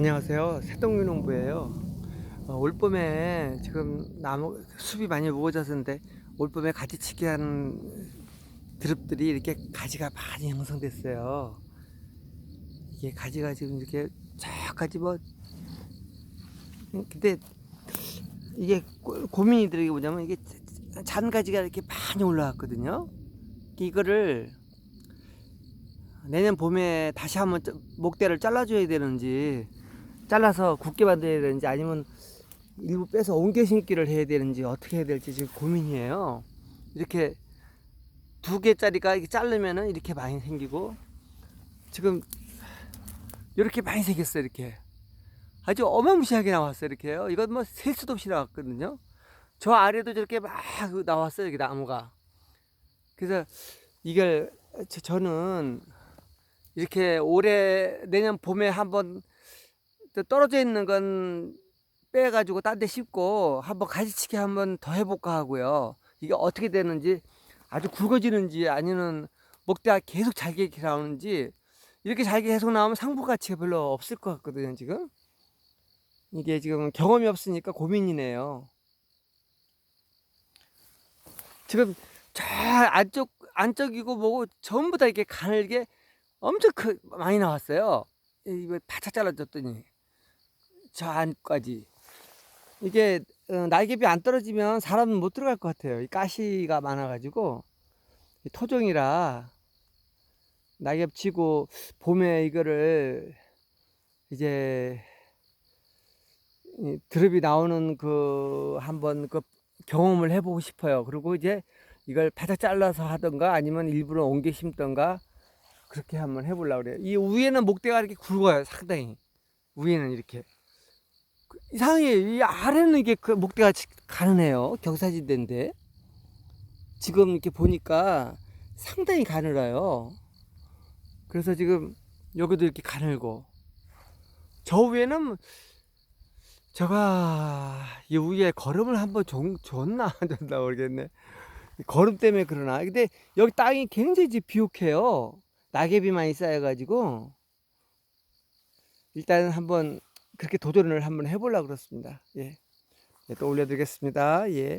안녕하세요. 새동유농부예요. 어, 올봄에 지금 나무 숲이 많이 우거졌는데 올봄에 가지치기 한 드릅들이 이렇게 가지가 많이 형성됐어요. 이게 가지가 지금 이렇게 쫙가지 뭐 음, 근데 이게 고- 고민이 들이 뭐냐면 이게 잔가지가 이렇게 많이 올라왔거든요. 이거를 내년 봄에 다시 한번 짜- 목대를 잘라줘야 되는지 잘라서 굳게 만들어야 되는지 아니면 일부 빼서 옮겨 심기를 해야 되는지 어떻게 해야 될지 지금 고민이에요. 이렇게 두 개짜리가 이렇게 자르면은 이렇게 많이 생기고 지금 이렇게 많이 생겼어요. 이렇게 아주 어마무시하게 나왔어요. 이렇게요. 이건 뭐 셀 수도 없이 나왔거든요. 저 아래도 저렇게 막 나왔어요. 이렇게 나무가. 그래서 이걸 저- 저는 이렇게 올해 내년 봄에 한번 또 떨어져 있는 건 빼가지고 딴데 심고 한번 가지치기 한번 더 해볼까 하고요. 이게 어떻게 되는지 아주 굵어지는지 아니면 목대가 계속 잘게 나오는지 이렇게 잘게 계속 나오면 상부 가치가 별로 없을 것 같거든요. 지금 이게 지금 경험이 없으니까 고민이네요. 지금 저 안쪽 안쪽이고 뭐고 전부 다 이렇게 가늘게 엄청 크, 많이 나왔어요. 이거 바짝 잘라줬더니 저 안까지 이게 어, 날개비 안 떨어지면 사람은 못 들어갈 것 같아요. 이 가시가 많아가지고 이 토종이라 낙엽 치고 봄에 이거를 이제 이 드릅이 나오는 그 한번 그 경험을 해보고 싶어요. 그리고 이제 이걸 바짝 잘라서 하던가 아니면 일부러 옮겨 심던가 그렇게 한번 해보려고 그래요. 이 위에는 목대가 이렇게 굵어요. 상당히. 위에는 이렇게. 그 이상해. 이 아래는 이게 그 목대가 지- 가느네요. 경사진대인데. 지금 이렇게 보니까 상당히 가늘어요. 그래서 지금 여기도 이렇게 가늘고. 저 위에는 제가 이 위에 걸음을 한번 줬- 줬나 안 줬나 모르겠네. 이 걸음 때문에 그러나. 근데 여기 땅이 굉장히 비옥해요. 낙엽이 많이 쌓여가지고 일단은 한번 그렇게 도전을 한번 해보려고 그렇습니다. 예. 예, 또 올려드리겠습니다. 예.